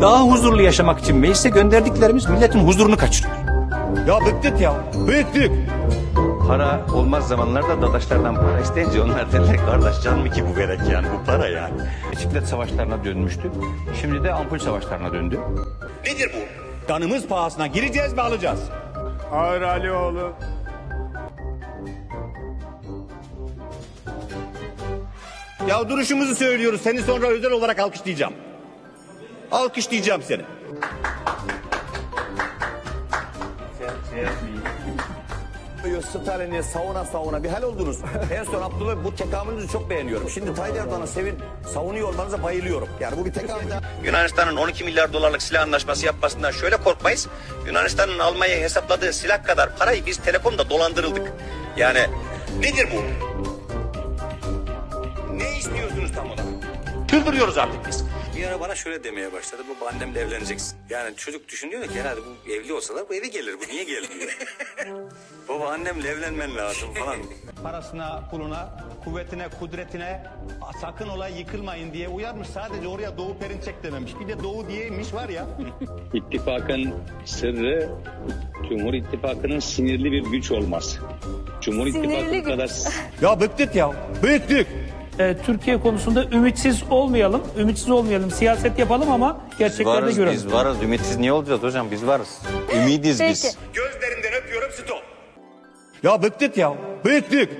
Daha huzurlu yaşamak için meclise gönderdiklerimiz milletin huzurunu kaçırıyor. Ya bıktık ya. Bıktık. Para olmaz zamanlarda dadaşlardan para isteyince onlar derler kardeş can mı ki bu verek yani bu para yani. Bisiklet savaşlarına dönmüştü. Şimdi de ampul savaşlarına döndü. Nedir bu? Canımız pahasına gireceğiz mi alacağız? Ağır Alioğlu. Ya duruşumuzu söylüyoruz. Seni sonra özel olarak alkışlayacağım. Alkışlayacağım seni. Stalin'i savuna savuna bir hal oldunuz. en son Abdullah bu tekamülünüzü çok beğeniyorum. Şimdi Tayyip Erdoğan'ı sevin, savunuyor olmanıza bayılıyorum. Yani bu bir tekamül. Yunanistan'ın 12 milyar dolarlık silah anlaşması yapmasından şöyle korkmayız. Yunanistan'ın Almanya'ya hesapladığı silah kadar parayı biz Telekom'da dolandırıldık. Yani nedir bu? Ne istiyorsunuz tam olarak? Çıldırıyoruz artık biz. Bir ara bana şöyle demeye başladı. Bu annemle evleneceksin. Yani çocuk düşünüyor ki herhalde bu evli olsalar bu eve gelir. Bu niye gelmiyor? Baba annemle evlenmen lazım falan. Parasına, puluna, kuvvetine, kudretine sakın olay yıkılmayın diye uyarmış. Sadece oraya Doğu Perinçek dememiş. Bir de Doğu diyemiş var ya. İttifakın sırrı Cumhur İttifakı'nın sinirli bir güç olması. Cumhur Sinirli İttifakı güç. kadar Ya bıktık ya. Bıktık. E, Türkiye konusunda ümitsiz olmayalım. Ümitsiz olmayalım. Siyaset yapalım ama gerçeklerde görelim. biz varız. Ümitsiz niye olacağız hocam? Biz varız. Ümidiz Peki. biz. Gözlerinden öpüyorum stop. Ya bıktık ya. Bıktık.